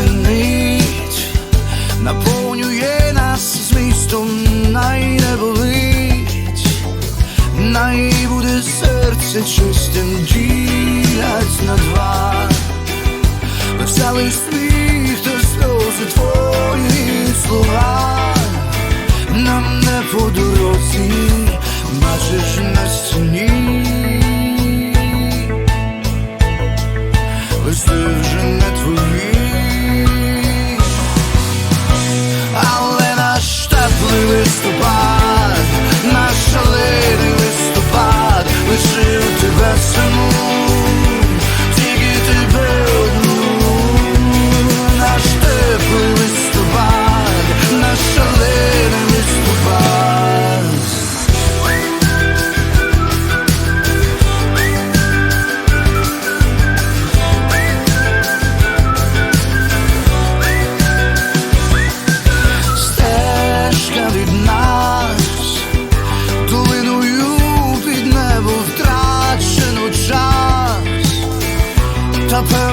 звенить, наповнює нас змістом, най не болить, най буде серце чистим ділять на два. Веселий сміх та сльози твої слова нам не по дорозі, бачиш на стіні. Та певно